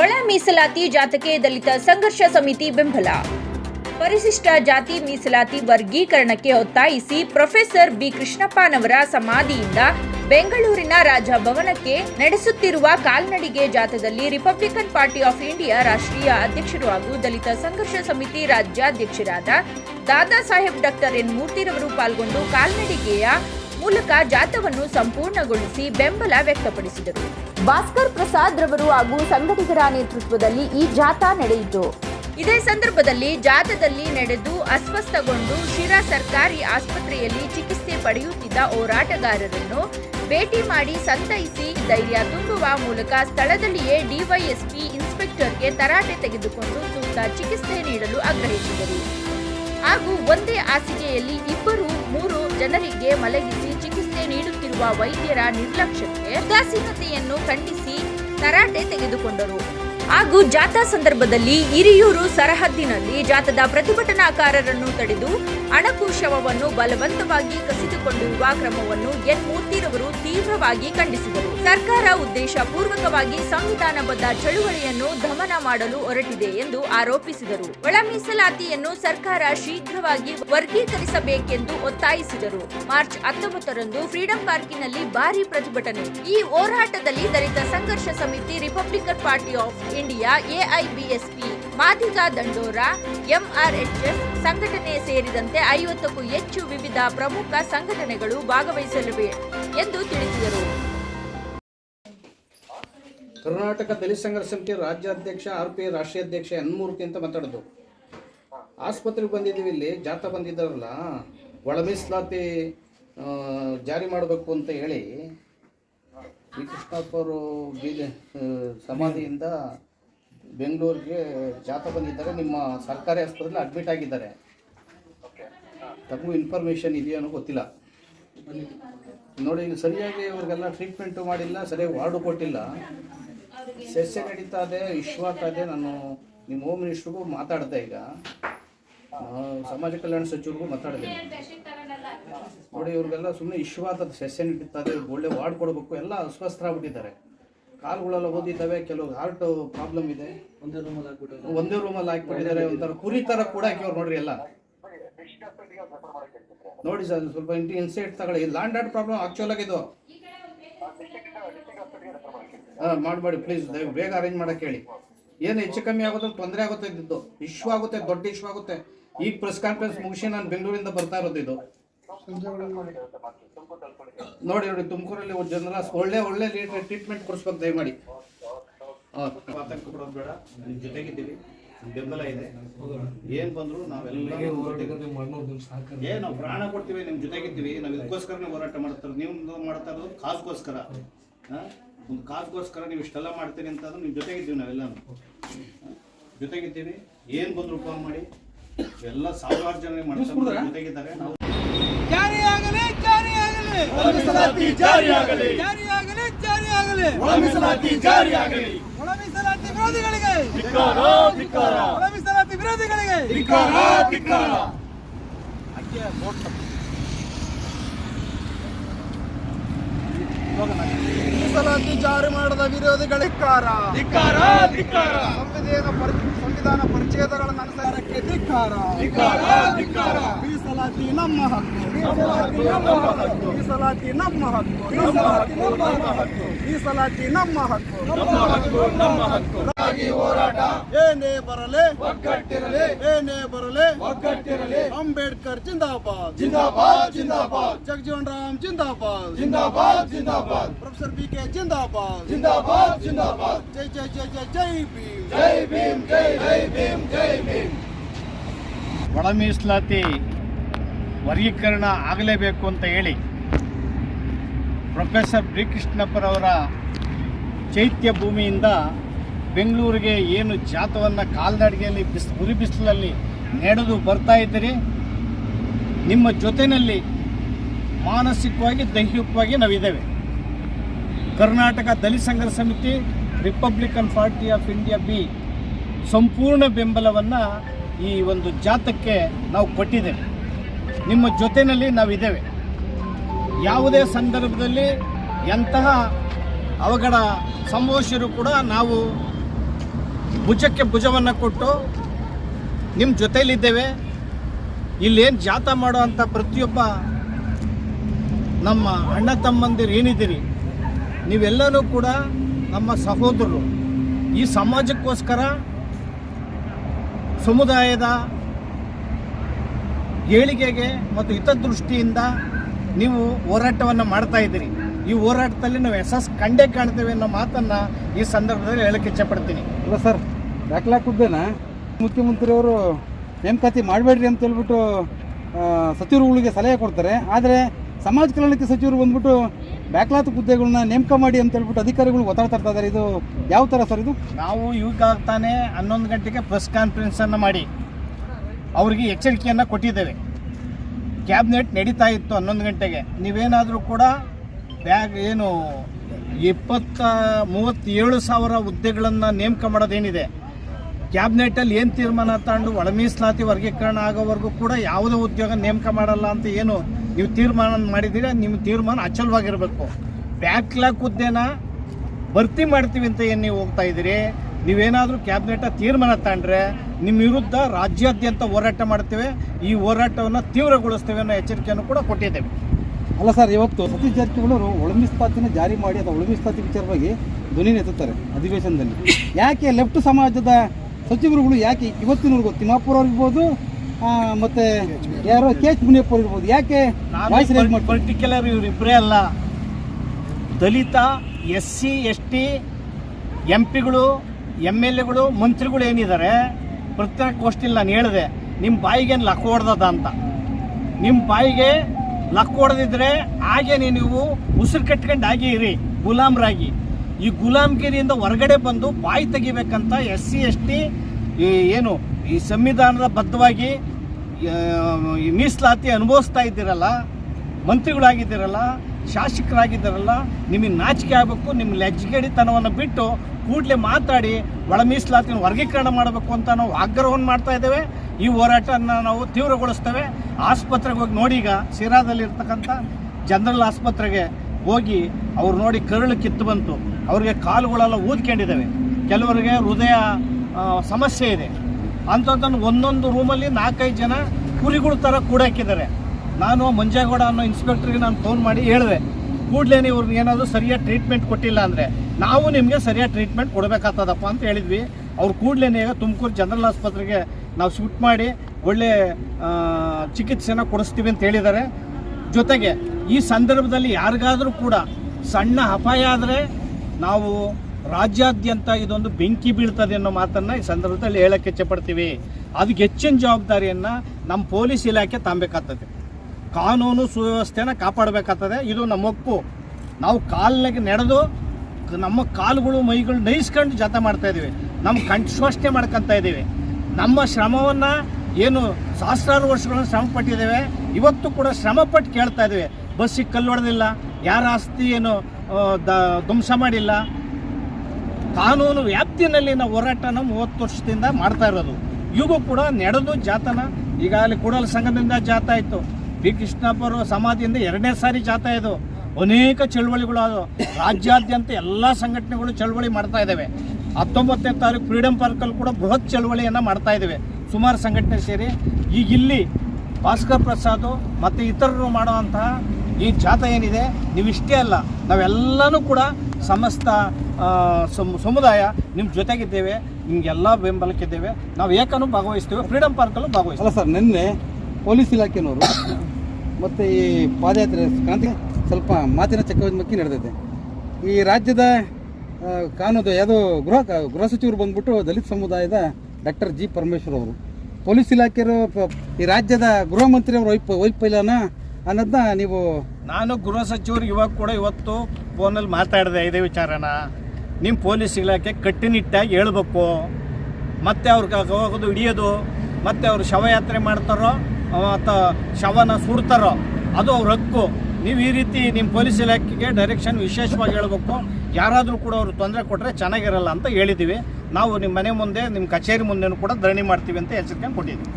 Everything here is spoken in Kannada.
ಒಳ ಮೀಸಲಾತಿ ಜಾತಕ್ಕೆ ದಲಿತ ಸಂಘರ್ಷ ಸಮಿತಿ ಬೆಂಬಲ. ಪರಿಶಿಷ್ಟ ಜಾತಿ ಮೀಸಲಾತಿ ವರ್ಗೀಕರಣಕ್ಕೆ ಒತ್ತಾಯಿಸಿ ಪ್ರೊಫೆಸರ್ ಬಿ ಕೃಷ್ಣಪ್ಪನವರ ಸಮಾಧಿಯಿಂದ ಬೆಂಗಳೂರಿನ ರಾಜಭವನಕ್ಕೆ ನಡೆಸುತ್ತಿರುವ ಕಾಲ್ನಡಿಗೆ ಜಾಥಾದಲ್ಲಿ ರಿಪಬ್ಲಿಕನ್ ಪಾರ್ಟಿ ಆಫ್ ಇಂಡಿಯಾ ರಾಷ್ಟ್ರೀಯ ಅಧ್ಯಕ್ಷರು ಹಾಗೂ ದಲಿತ ಸಂಘರ್ಷ ಸಮಿತಿ ರಾಜ್ಯಾಧ್ಯಕ್ಷರಾದ ದಾದಾ ಸಾಹೇಬ್ ಡಾಕ್ಟರ್ ಎನ್ ಮೂರ್ತಿರವರು ಪಾಲ್ಗೊಂಡು ಕಾಲ್ನಡಿಗೆಯ ಮೂಲಕ ಜಾಥವನ್ನು ಸಂಪೂರ್ಣಗೊಳಿಸಿ ಬೆಂಬಲ ವ್ಯಕ್ತಪಡಿಸಿದರು. ಭಾಸ್ಕರ್ ಪ್ರಸಾದ್ ರವರು ಹಾಗೂ ಸಂಘಟಕರ ನೇತೃತ್ವದಲ್ಲಿ ಈ ಜಾಥಾ ನಡೆಯಿತು. ಇದೇ ಸಂದರ್ಭದಲ್ಲಿ ಜಾಥದಲ್ಲಿ ನಡೆದು ಅಸ್ವಸ್ಥಗೊಂಡು ಶಿರಾ ಸರ್ಕಾರಿ ಆಸ್ಪತ್ರೆಯಲ್ಲಿ ಚಿಕಿತ್ಸೆ ಪಡೆಯುತ್ತಿದ್ದ ಹೋರಾಟಗಾರರನ್ನು ಭೇಟಿ ಮಾಡಿ ಸಂತೈಸಿ ಧೈರ್ಯ ತುಂಬುವ ಮೂಲಕ ಸ್ಥಳದಲ್ಲಿಯೇ ಡಿವೈಎಸ್ಪಿ ಇನ್ಸ್ಪೆಕ್ಟರ್ಗೆ ತರಾಟೆ ತೆಗೆದುಕೊಂಡು ಸೂಕ್ತ ಚಿಕಿತ್ಸೆ ನೀಡಲು ಆಗ್ರಹಿಸಿದರು. ಹಾಗೂ ಒಂದೇ ಹಾಸಿಗೆಯಲ್ಲಿ ಇಬ್ಬರು ಮೂರು ಜನರಿಗೆ ಮಲಗಿಸಿ ಚಿಕಿತ್ಸೆ ನೀಡುತ್ತಿರುವ ವೈದ್ಯರ ನಿರ್ಲಕ್ಷ್ಯಕ್ಕೆ ಉದಾಸೀನತೆಯನ್ನು ಖಂಡಿಸಿ ತರಾಟೆ ತೆಗೆದುಕೊಂಡರು. ಹಾಗೂ ಜಾಥಾ ಸಂದರ್ಭದಲ್ಲಿ ಹಿರಿಯೂರು ಸರಹದ್ದಿನಲ್ಲಿ ಜಾಥಾದ ಪ್ರತಿಭಟನಾಕಾರರನ್ನು ತಡೆದು ಅಣಕು ಶವವನ್ನು ಬಲವಂತವಾಗಿ ಕಸಿದುಕೊಂಡಿರುವ ಕ್ರಮವನ್ನು ಎನ್ ಮೂರ್ತಿರವರು ತೀವ್ರವಾಗಿ ಖಂಡಿಸಿದರು. ಸರ್ಕಾರ ಉದ್ದೇಶ ಪೂರ್ವಕವಾಗಿ ಸಂವಿಧಾನಬದ್ಧ ಚಳುವಳಿಯನ್ನು ದಮನ ಮಾಡಲು ಹೊರಟಿದೆ ಎಂದು ಆರೋಪಿಸಿದರು. ಒಳ ಮೀಸಲಾತಿಯನ್ನು ಸರ್ಕಾರ ಶೀಘ್ರವಾಗಿ ವರ್ಗೀಕರಿಸಬೇಕೆಂದು ಒತ್ತಾಯಿಸಿದರು. ಮಾರ್ಚ್ ಹತ್ತೊಂಬತ್ತರಂದು ಫ್ರೀಡಂ ಪಾರ್ಕಿನಲ್ಲಿ ಭಾರಿ ಪ್ರತಿಭಟನೆ. ಈ ಹೋರಾಟದಲ್ಲಿ Dalit Sangharsh Samiti Republican Party of India AIBSP Madiga Dandora MRHF ಸಂಘಟನೆ ಸೇರಿದಂತೆ ಐವತ್ತಕ್ಕೂ ಹೆಚ್ಚು ವಿವಿಧ ಪ್ರಮುಖ ಸಂಘಟನೆಗಳು ಭಾಗವಹಿಸಲಿವೆ ಎಂದು ತಿಳಿಸಿದರು. ಕರ್ನಾಟಕ ದಲಿತ ಸಂಘರ್ಷ ಸಮಿತಿ ರಾಜ್ಯಾಧ್ಯಕ್ಷ, ಆರ್ ಪಿ ರಾಷ್ಟ್ರೀಯ ಅಧ್ಯಕ್ಷ ಎನ್ ಮೂರ್ತಿ ಅಂತ ಮಾತಾಡೋದು. ಆಸ್ಪತ್ರೆಗೆ ಬಂದಿದ್ದೀವಿ ಇಲ್ಲಿ ಜಾತ ಬಂದಿದ್ದಾರಲ್ಲ, ಒಳ ಮೀಸಲಾತಿ ಜಾರಿ ಮಾಡಬೇಕು ಅಂತ ಹೇಳಿ ವಿ ಕೃಷ್ಣಪ್ಪ ಅವರು ಆ, ಸಮಾಧಿಯಿಂದ ಬೆಂಗಳೂರಿಗೆ ಜಾತ ಬಂದಿದ್ದಾರೆ. ನಿಮ್ಮ ಸರ್ಕಾರಿ ಆಸ್ಪತ್ರೆಯಲ್ಲಿ ಅಡ್ಮಿಟ್ ಆಗಿದ್ದಾರೆ. ತಮಗೂ ಇನ್ಫಾರ್ಮೇಷನ್ ಇದೆಯೋ ಗೊತ್ತಿಲ್ಲ. ನೋಡಿ ಸರಿಯಾಗಿ ಅವ್ರಿಗೆಲ್ಲ ಟ್ರೀಟ್ಮೆಂಟು ಮಾಡಿಲ್ಲ ಸರಿಯಾಗಿ ವಾರ್ಡು ಕೊಟ್ಟಿಲ್ಲ. ಸಸ್ಯ ನಡೀತಾ ಇದೆ ವಿಶ್ವಾಸ ಇದೆ. ನಾನು ನಿಮ್ಮ ಹೋಮ್ ಮಿನಿಸ್ಟ್ರಿಗೂ ಮಾತಾಡಿದೆ ಈಗ. ಸಮಾಜ ಕಲ್ಯಾಣ ಸಚಿವರಿಗೂ ಮಾತಾಡಿದೆ. ನೋಡಿ ಇವ್ರಿಗೆಲ್ಲ ಸುಮ್ಮನೆ ವಿಶ್ವಾತದ ಸೆಷನ್ ಇಟ್ಟಿರ್ತಾರೆ ಒಳ್ಳೆ ವಾರ್ಡ್ ಕೊಡಬೇಕು ಎಲ್ಲ ಅಸ್ವಸ್ಥರಾಗ್ಬಿಟ್ಟಿದ್ದಾರೆ ಕಾಲುಗಳೆಲ್ಲ ಓದಿದ್ದಾವೆ ಕೆಲವು ಹಾರ್ಟ್ ಪ್ರಾಬ್ಲಮ್ ಇದೆ. ಒಂದೇ ರೂಮಲ್ಲಿ ಒಂದೇ ರೂಮಲ್ಲಿ ಹಾಕ್ಬಿಟ್ಟಿದ್ದಾರೆ ಒಂಥರ ಕುರಿ ಥರ ಕೂಡ ಹಾಕಿವ್ರು ನೋಡ್ರಿ ಎಲ್ಲ. ನೋಡಿ ಸರ್ ಸ್ವಲ್ಪ ಇಂಟಿ ಇನ್ಸೈಟ್ ತಗೊಳ್ಳಿ. ಲ್ಯಾಂಡ್ ಆರ್ಡ್ ಪ್ರಾಬ್ಲಮ್ ಆಕ್ಚುಲ್ ಆಗಿದ್ದು ಹಾಂ ಮಾಡಬೇಡಿ ಪ್ಲೀಸ್ ದಯವು ಬೇಗ ಅರೇಂಜ್ ಮಾಡಕ್ಕೆ ಹೇಳಿ. ಏನು ಹೆಚ್ಚು ಕಮ್ಮಿ ಆಗುತ್ತೆ ತೊಂದರೆ ಆಗುತ್ತೆ ಇದ್ದಿದ್ದು. ಇಶ್ಯೂ ಆಗುತ್ತೆ ದೊಡ್ಡ ಇಶ್ಯೂ ಆಗುತ್ತೆ. ಈಗ ಪ್ರೆಸ್ ಕಾನ್ಫರೆನ್ಸ್ ಮುಗಿಸಿ ನಾನು ಬೆಂಗಳೂರಿಂದ ಬರ್ತಾ ಇರೋದು ಇದು. ನೋಡಿ ನೋಡಿ ತುಮಕೂರಲ್ಲಿ ಜನರ ಒಳ್ಳೆ ಒಳ್ಳೆ ಟ್ರೀಟ್ಮೆಂಟ್ ಕೊಡಿಸ್ಬೇಕು ದಯಮಾಡಿ. ಆತಂಕ ಪಡೋದು ಬೇಡ. ನಿಮ್ಮ ಜೊತೆಗಿದ್ದೀವಿ. ಬೆಂಬಲ ಇದೆ. ಏನ್ ಬಂದ್ರು ನಾವೆಲ್ಲ ಏ ನಾವು ಪ್ರಾಣ ಕೊಡ್ತೀವಿ ನಿಮ್ ಜೊತೆಗಿದ್ದೀವಿ. ನಾವು ಇದಕ್ಕೋಸ್ಕರನೇ ಹೋರಾಟ ಮಾಡ್ತಾರೆ. ನೀವು ಮಾಡ್ತಾ ಇರೋದು ಕಾಸ್ಗೋಸ್ಕರ. ಒಂದು ಕಾಸ್ಗೋಸ್ಕರ ನೀವು ಇಷ್ಟೆಲ್ಲ ಮಾಡ್ತೀರಿ ಅಂತ ಅಂದ್ರೆ ನಿಮ್ ಜೊತೆಗಿದ್ದೀವಿ ನಾವೆಲ್ಲನೂ? ಜೊತೆಗಿದ್ದೀವಿ. ಏನ್ ಬಂದ್ರು ಫೋನ್ ಮಾಡಿ. ಎಲ್ಲ ಸಾವಿರಾರು ಜನ ಮಾಡ್ತಾರೆ. ಜೊತೆಗಿದ್ದಾರೆ. ನಾವು ಜಾರಿಯಾಗಲಿ ಜಾರಿಯಾಗಲಿ. ಮೀಸಲಾತಿ ಜಾರಿಯಾಗಲಿ. ಜಾರಿಯಾಗಲಿ. ಜಾರಿಯಾಗಲಿ ಒಳ ಮೀಸಲಾತಿ ಜಾರಿಯಾಗಲಿ. ಒಳ ಮೀಸಲಾತಿ ವಿರೋಧಿಗಳಿಗೆ. ಧಿಕ್ಕಾರ ಧಿಕ್ಕಾರ. ಒಳ ಮೀಸಲಾತಿ ವಿರೋಧಿಗಳಿಗೆ. ಧಿಕ್ಕಾರ ಧಿಕ್ಕಾರ. ಮೀಸಲಾತಿ ಜಾರಿ ಮಾಡದ ವಿರೋಧಿಗಳಿಕ್ಕಾರ ಧಿಕ್ಕಾರ. ಧಿಕ್ಕಾರ ಸಂವಿಧಾನ ಸಂವಿಧಾನ ಪರಿಚ್ಛೇದಗಳನ್ನು ಅನುಸಾರಕ್ಕೆ ಧಿಕ್ಕಾರ. ಧಿಕ್ಕಾರ ಧಿಕ್ಕಾರ. ಮೀಸಲಾತಿ ನಮ್ಮ ಹಕ್ಕು ಮೀಸಲಾತಿ ನಮ್ಮ ಹಕ್ಕು. ಮೀಸಲಾತಿ ನಮ್ಮ ಹಕ್ಕು ಮೀಸಲಾತಿ ನಮ್ಮ ಹಕ್ಕು. ಮೀಸಲಾತಿ ನಮ್ಮ ಹಕ್ಕು ನಮ್ಮ ಹಕ್ಕು ನಮ್ಮ ಹಕ್ಕು ರಾಗಿ ಹೋರಾಟ ಏನೇ ಬರಲಿ ಒಗ್ಗಟ್ಟಿರಲಿ ಏನೇ ಬರಲಿ ಒಗ್ಗಟ್ಟಿರಲಿ ಅಂಬೇಡ್ಕರ್ ಜಿಂದಾಬಾದ್ ಜಿಂದಾಬಾದ್ ಜಿಂದಾಬಾದ್ ಜಗಜೀವನ್ ರಾಮ್ ಜಿಂದಾಬಾದ್ ಜಿಂದಾಬಾದ್ ಜಿಂದಾಬಾದ್ ಪ್ರೊಫೆಸರ್ ಬಿ ಕೆ ಜಿಂದಾಬಾದ್ ಜಿಂದಾಬಾದ್ ಜಿಂದಾಬಾದ್ ಜೈ ಜೈ ಜೈ ಜೈ ಜೈ ಭೀಮ್ ಜೈ ಭೀಮ್ ಜೈ ಜೈ ಭೀಮ್ ಜೈ ಭೀಮ್ ಒಳ ಮೀಸಲಾತಿ ವರ್ಗೀಕರಣ ಆಗಲೇಬೇಕು ಅಂತ ಹೇಳಿ ಪ್ರೊಫೆಸರ್ ಬಿ ಕೃಷ್ಣಪ್ಪರವರ ಚೈತ್ಯ ಭೂಮಿಯಿಂದ ಬೆಂಗಳೂರಿಗೆ ಏನು ಜಾತವನ್ನು ಕಾಲ್ನಡಿಗೆಯಲ್ಲಿ ಬಿಸ್, ಉರಿ ಬಿಸಿಲಲ್ಲಿ ನಡೆದು ಬರ್ತಾ ಇದ್ದೀರಿ? ನಿಮ್ಮ ಜೊತೆಯಲ್ಲಿ ಮಾನಸಿಕವಾಗಿ, ದೈಹಿಕವಾಗಿ ನಾವಿದ್ದೇವೆ. Karnataka Dalit Sangharsh Samiti, Republican Party of India B ಸಂಪೂರ್ಣ ಬೆಂಬಲವನ್ನು ಈ ಒಂದು ಜಾತಕ್ಕೆ ನಾವು ಕೊಟ್ಟಿದ್ದೇವೆ. ನಿಮ್ಮ ಜೊತೆಯಲ್ಲಿ ನಾವಿದ್ದೇವೆ. ಯಾವುದೇ ಸಂದರ್ಭದಲ್ಲಿ ಎಂತಹ ಅವಘಡ ಸಂಭವಿಸಿರೂ ಕೂಡ ನಾವು ಭುಜಕ್ಕೆ ಭುಜವನ್ನು ಕೊಟ್ಟು ನಿಮ್ಮ ಜೊತೆಯಲ್ಲಿದ್ದೇವೆ. ಇಲ್ಲೇನು ಜಾತ ಮಾಡುವಂಥ ಪ್ರತಿಯೊಬ್ಬ ನಮ್ಮ ಅಣ್ಣ ತಮ್ಮಂದಿರು ಏನಿದ್ದೀರಿ, ನೀವೆಲ್ಲರೂ ಕೂಡ ನಮ್ಮ ಸಹೋದರರು. ಈ ಸಮಾಜಕ್ಕೋಸ್ಕರ ಸಮುದಾಯದ ಏಳಿಗೆಗೆ ಮತ್ತು ಹಿತದೃಷ್ಟಿಯಿಂದ ನೀವು ಹೋರಾಟವನ್ನು ಮಾಡ್ತಾ ಇದ್ದೀರಿ. ಈ ಹೋರಾಟದಲ್ಲಿ ನಾವು ಯಶಸ್ ಕಂಡೇ ಕಾಣ್ತೇವೆ ಅನ್ನೋ ಮಾತನ್ನು ಈ ಸಂದರ್ಭದಲ್ಲಿ ಹೇಳಕ್ಕೆ ಇಚ್ಛಪಡ್ತೀನಿ. ಇಲ್ಲ ಸರ್ ದಾಖಲಾಕುದ್ದೇನ ಮುಖ್ಯಮಂತ್ರಿಯವರು ನೇಮಕಾತಿ ಮಾಡಬೇಡ್ರಿ ಅಂತ ಹೇಳ್ಬಿಟ್ಟು ಸಚಿವರುಗಳಿಗೆ ಸಲಹೆ ಕೊಡ್ತಾರೆ. ಆದರೆ ಸಮಾಜ ಕಲ್ಯಾಣಕ್ಕೆ ಸಚಿವರು ಬಂದ್ಬಿಟ್ಟು ಬ್ಯಾಕ್ಲಾತ್ ಹುದ್ದೆಗಳನ್ನ ನೇಮಕ ಮಾಡಿ ಅಂತ ಹೇಳ್ಬಿಟ್ಟು ಅಧಿಕಾರಿಗಳು ಒತ್ತಾಡ್ತಾ ಇದ್ದಾರೆ. ಇದು ಯಾವ ಥರ ಸರ್ ಇದು? ನಾವು ಇವಾಗ ತಾನೇ ಹನ್ನೊಂದು ಗಂಟೆಗೆ ಪ್ರೆಸ್ ಕಾನ್ಫರೆನ್ಸನ್ನು ಮಾಡಿ. ಅವರಿಗೆ ಎಚ್ಚರಿಕೆಯನ್ನು ಕೊಟ್ಟಿದ್ದೇವೆ. ಕ್ಯಾಬಿನೆಟ್ ನಡೀತಾ ಇತ್ತು ಹನ್ನೊಂದು ಗಂಟೆಗೆ. ನೀವೇನಾದರೂ ಕೂಡ ಬ್ಯಾಗ್ ಏನು ಇಪ್ಪತ್ತ ಮೂವತ್ತೇಳು ಸಾವಿರ ಹುದ್ದೆಗಳನ್ನು ನೇಮಕ ಮಾಡೋದೇನಿದೆ. ಕ್ಯಾಬಿನೆಟಲ್ಲಿ ಏನು ತೀರ್ಮಾನ ತಗೊಂಡು ಒಳ ಮೀಸಲಾತಿ ವರ್ಗೀಕರಣ ಆಗೋವರೆಗೂ ಕೂಡ ಯಾವುದೇ ಉದ್ಯೋಗ ನೇಮಕ ಮಾಡಲ್ಲ ಅಂತ ಏನು ನೀವು ತೀರ್ಮಾನ ಮಾಡಿದ್ದೀರ? ನಿಮ್ಮ ತೀರ್ಮಾನ ಅಚಲವಾಗಿರಬೇಕು. ಬ್ಯಾಕ್ಲಾಗ್ ಹುದ್ದೆನ ಭರ್ತಿ ಮಾಡ್ತೀವಿ ಅಂತ ಏನು ನೀವು ಹೋಗ್ತಾ ಇದ್ದೀರಿ? ನೀವೇನಾದರೂ ಕ್ಯಾಬಿನೆಟ್ ತೀರ್ಮಾನ ತಗೊಂಡ್ರೆ ನಿಮ್ಮ ವಿರುದ್ಧ ರಾಜ್ಯಾದ್ಯಂತ ಹೋರಾಟ ಮಾಡ್ತೇವೆ ಈ ಹೋರಾಟವನ್ನು ತೀವ್ರಗೊಳಿಸ್ತೇವೆ ಅನ್ನೋ ಎಚ್ಚರಿಕೆಯನ್ನು ಕೂಡ ಕೊಟ್ಟಿದ್ದೇವೆ. ಅಲ್ಲ ಸರ್ ಇವತ್ತು ಸತೀಶ್ ಜಾರಕಿಹೊಳಿ ಒಳಮಿಸ್ಪಾತಿನ ಜಾರಿ ಮಾಡಿ ಅದು ಒಳಮಿಸ್ಪಾತಿ ವಿಚಾರವಾಗಿ ಧ್ವನಿ ಎತ್ತುತ್ತಾರೆ ಅಧಿವೇಶನದಲ್ಲಿ. ಯಾಕೆ ಲೆಫ್ಟ್ ಸಮಾಜದ ಸಚಿವರುಗಳು ಯಾಕೆ ಇವತ್ತಿನವರೆಗೂ ತಿಮ್ಮಾಪುರ ಇರ್ಬೋದು ಆ, ಮತ್ತೆ ಯಾರೋ ಕೆ ಎಚ್ ಮುನಿಯಪ್ಪ ಇರ್ಬೋದು ಯಾಕೆ ಪರ್ಟಿಕ್ಯುಲರ್ ಇವರಿಬ್ಬರೇ ಅಲ್ಲ. Dalit S C S T M ಪಿಗಳು ಎಂ ಎಲ್ ಎಗಳು ಮಂತ್ರಿಗಳು ಏನಿದ್ದಾರೆ ಪತ್ರಿಕಾಗೋಷ್ಠಿಲಿ ನಾನು ಹೇಳಿದೆ ನಿಮ್ಮ ಬಾಯಿಗೇನು ಲಕ್ಕ ಹೊಡೆದದ ಅಂತ. ನಿಮ್ಮ ಬಾಯಿಗೆ ಲಕ್ಕ ಹೊಡೆದಿದ್ರೆ ಹಾಗೆ ನೀವು ಉಸಿರು ಕಟ್ಕೊಂಡು ಹಾಗೆ ಇರಿ, ಗುಲಾಮ್ರಾಗಿ. ಈ ಗುಲಾಮ್ಗಿರಿಯಿಂದ ಹೊರಗಡೆ ಬಂದು ಬಾಯಿ ತೆಗಿಬೇಕಂತ ಎಸ್ ಸಿ, ಎಸ್ ಟಿ ಏನು, ಈ ಸಂವಿಧಾನದ ಬದ್ಧವಾಗಿ ಈ ಮೀಸಲಾತಿ ಅನುಭವಿಸ್ತಾ ಇದ್ದೀರಲ್ಲ, ಮಂತ್ರಿಗಳಾಗಿದ್ದೀರಲ್ಲ ಶಾಸಕರಾಗಿದ್ದೀರಲ್ಲ ನಿಮಗೆ ನಾಚಿಕೆ ಆಗಬೇಕು, ನಿಮ್ಮ ಲಜ್ಜೆಗಡಿತನವನ್ನು ಬಿಟ್ಟು ಕೂಡಲೇ ಮಾತಾಡಿ ಒಳ ಮೀಸಲಾತಿನ ವರ್ಗೀಕರಣ ಮಾಡಬೇಕು ಅಂತ ನಾವು ಆಗ್ರಹವನ್ನು ಮಾಡ್ತಾ ಇದ್ದೇವೆ. ಈ ಹೋರಾಟವನ್ನು ನಾವು ತೀವ್ರಗೊಳಿಸ್ತೇವೆ. ಆಸ್ಪತ್ರೆಗೆ ಹೋಗಿ ನೋಡಿ ಈಗ ಸಿರಾದಲ್ಲಿ ಇರ್ತಕ್ಕಂಥ ಜನರಲ್ ಆಸ್ಪತ್ರೆಗೆ ಹೋಗಿ ಅವ್ರು ನೋಡಿ ಕರುಳು ಕಿತ್ತು ಬಂತು. ಅವ್ರಿಗೆ ಕಾಲುಗಳೆಲ್ಲ ಊದ್ಕೊಂಡಿದ್ದಾವೆ. ಕೆಲವರಿಗೆ ಹೃದಯ ಸಮಸ್ಯೆ ಇದೆ. ಅಂಥದ್ದನ್ನು ಒಂದೊಂದು ರೂಮಲ್ಲಿ ನಾಲ್ಕೈದು ಜನ ಕುರಿಗಳ ಥರ ಕೂಡಾಕಿದ್ದಾರೆ. ನಾನು ಮಂಜೇಗೌಡ ಅನ್ನೋ ಇನ್ಸ್ಪೆಕ್ಟರ್ಗೆ ನಾನು ಫೋನ್ ಮಾಡಿ ಹೇಳಿದೆ, ಕೂಡಲೇ ಇವ್ರಿಗೆ ಏನಾದರೂ ಸರಿಯಾದ ಟ್ರೀಟ್ಮೆಂಟ್ ಕೊಟ್ಟಿಲ್ಲ ಅಂದರೆ, ನಾವು ನಿಮಗೆ ಸರಿಯಾದ ಟ್ರೀಟ್ಮೆಂಟ್ ಕೊಡಬೇಕಾಗ್ತದಪ್ಪ ಅಂತ ಹೇಳಿದ್ವಿ. ಅವ್ರು ಕೂಡಲೇ ತುಮಕೂರು ಜನರಲ್ ಆಸ್ಪತ್ರೆಗೆ ನಾವು ಶಿಫ್ಟ್ ಮಾಡಿ, ಒಳ್ಳೆ ಚಿಕಿತ್ಸೆನ ಕೊಡಿಸ್ತೀವಿ ಅಂತ ಹೇಳಿದ್ದಾರೆ. ಜೊತೆಗೆ ಈ ಸಂದರ್ಭದಲ್ಲಿ ಯಾರಿಗಾದರೂ ಕೂಡ ಸಣ್ಣ ಅಪಾಯ ಆದರೆ ನಾವು ರಾಜ್ಯಾದ್ಯಂತ ಇದೊಂದು ಬೆಂಕಿ ಬೀಳ್ತದೆ ಅನ್ನೋ ಮಾತನ್ನು ಈ ಸಂದರ್ಭದಲ್ಲಿ ಹೇಳಕ್ಕೆ ಇಚ್ಛಪಡ್ತೀವಿ ಅದಕ್ಕೆ ಹೆಚ್ಚಿನ ಜವಾಬ್ದಾರಿಯನ್ನು ನಮ್ಮ ಪೊಲೀಸ್ ಇಲಾಖೆ ತಾಂಬೇಕಾಗ್ತದೆ. ಕಾನೂನು ಸುವ್ಯವಸ್ಥೆನ ಕಾಪಾಡಬೇಕಾಗ್ತದೆ. ಇದು ನಮ್ಮ ಹಕ್ಕು ನಾವು ಕಾಲಿನಾಗೆ ನಡೆದು ನಮ್ಮ ಕಾಲುಗಳು ಮೈಗಳು ನೈಸ್ಕೊಂಡು ಜಾತ ಮಾಡ್ತಾ ಇದ್ದೀವಿ. ನಮ್ಮ ಕಂಠಶ್ವಾಸನೆ ಮಾಡ್ಕೊತಾ ಇದ್ದೀವಿ. ನಮ್ಮ ಶ್ರಮವನ್ನು ಏನು ಸಹಸ್ರಾರು ವರ್ಷಗಳನ್ನು ಶ್ರಮ ಪಟ್ಟಿದ್ದೇವೆ. ಇವತ್ತು ಕೂಡ ಶ್ರಮ ಪಟ್ಟು ಕೇಳ್ತಾ ಇದ್ದೀವಿ. ಬಸ್ಸಿಗೆ ಕಲ್ಲು ಹೊಡೆದಿಲ್ಲ ಯಾರ ಆಸ್ತಿ ಏನು ದ, ಧ್ವಂಸ ಮಾಡಿಲ್ಲ. ಕಾನೂನು ವ್ಯಾಪ್ತಿನಲ್ಲಿ ನಾವು ಹೋರಾಟನ ಮೂವತ್ತು ವರ್ಷದಿಂದ ಮಾಡ್ತಾ ಇರೋದು. ಇವು ಕೂಡ ನಡೆದು ಜಾತನ ಈಗಾಗಲೇ ಕೂಡಲ ಸಂಘದಿಂದ ಜಾತ ಇತ್ತು ಬಿ ಕೃಷ್ಣಪ್ಪರು ಸಮಾಧಿಯಿಂದ ಎರಡನೇ ಸಾರಿ ಜಾತ ಇದು. ಅನೇಕ ಚಳುವಳಿಗಳು ರಾಜ್ಯಾದ್ಯಂತ ಎಲ್ಲ ಸಂಘಟನೆಗಳು ಚಳುವಳಿ ಮಾಡ್ತಾ ಇದ್ದಾವೆ. ಹತ್ತೊಂಬತ್ತನೇ ತಾರೀಕು ಫ್ರೀಡಮ್ ಪಾರ್ಕಲ್ಲಿ ಕೂಡ ಬೃಹತ್ ಚಳುವಳಿಯನ್ನು ಮಾಡ್ತಾ ಇದ್ದೇವೆ. ಸುಮಾರು ಸಂಘಟನೆ ಸೇರಿ. ಈಗ ಇಲ್ಲಿ ಭಾಸ್ಕರ್ ಪ್ರಸಾದ್ ಮತ್ತು ಇತರರು ಮಾಡುವಂತಹ ಈ ಜಾತ ಏನಿದೆ, ನೀವಿಷ್ಟೇ ಅಲ್ಲ, ನಾವೆಲ್ಲನೂ ಕೂಡ ಸಮಸ್ತ ಸಮುದಾಯ ನಿಮ್ಮ ಜೊತೆಗಿದ್ದೇವೆ. ನಿಮಗೆಲ್ಲ ಬೆಂಬಲಕ್ಕಿದ್ದೇವೆ ನಾವು ಏಕನೂ ಭಾಗವಹಿಸ್ತೇವೆ. ಫ್ರೀಡಮ್ ಪಾರ್ಕಲ್ಲೂ ಭಾಗವಹಿಸ್ತೇವೆ. ಅಲ್ಲ ಸರ್, ನಿನ್ನೆ ಪೊಲೀಸ್ ಇಲಾಖೆನವರು ಮತ್ತು ಈ ಪಾದಯಾತ್ರೆ ಕ್ರಾಂತಿ ಸ್ವಲ್ಪ ಮಾತಿನ ಚಕಮಕಿ ನಡೆದಿದೆ. ಈ ರಾಜ್ಯದ ಕಾನೂನು ಯಾವುದು ಗೃಹ ಗೃಹ ಸಚಿವರು ಬಂದ್ಬಿಟ್ಟು ದಲಿತ ಸಮುದಾಯದ ಡಾಕ್ಟರ್ ಜಿ ಪರಮೇಶ್ವರ್ ಅವರು. ಪೊಲೀಸ್ ಇಲಾಖೆಯವರು ಈ ರಾಜ್ಯದ ಗೃಹ ಮಂತ್ರಿ ವೈಪ್ ವೈಫ ವೈಫಲ್ಯನ ಅನ್ನೋದನ್ನ ನೀವು ನಾನು ಗೃಹ ಸಚಿವರಿಗೆ ಇವಾಗ ಕೂಡ ಇವತ್ತು ಫೋನಲ್ಲಿ ಮಾತಾಡಿದೆ, ಇದೇ ವಿಚಾರನ. ನಿಮ್ಮ ಪೊಲೀಸ್ ಇಲಾಖೆ ಕಟ್ಟುನಿಟ್ಟಾಗಿ ಹೇಳ್ಬೇಕು. ಮತ್ತೆ ಅವ್ರಿಗೆ ಹೋಗೋದು ಹಿಡಿಯೋದು, ಮತ್ತೆ ಅವರು ಶವಯಾತ್ರೆ ಮಾಡ್ತಾರೋ ಅಥವಾ ಶವನ ಸುಡ್ತಾರೋ ಅದು ಅವ್ರ ಹಕ್ಕು. ನೀವು ಈ ರೀತಿ ನಿಮ್ಮ ಪೊಲೀಸ್ ಇಲಾಖೆಗೆ ಡೈರೆಕ್ಷನ್ ವಿಶೇಷವಾಗಿ ಹೇಳಬೇಕು. ಯಾರಾದರೂ ಕೂಡ ಅವರು ತೊಂದರೆ ಕೊಟ್ಟರೆ ಚೆನ್ನಾಗಿರಲ್ಲ ಅಂತ ಹೇಳಿದ್ದೀವಿ ನಾವು ನಿಮ್ಮ ಮನೆ ಮುಂದೆ ನಿಮ್ಮ ಕಚೇರಿ ಮುಂದೆನೂ ಕೂಡ ಧರಣಿ ಮಾಡ್ತೀವಿ ಅಂತ ಎಚ್ಚರಿಕೆ ಕೊಟ್ಟಿದ್ದೀವಿ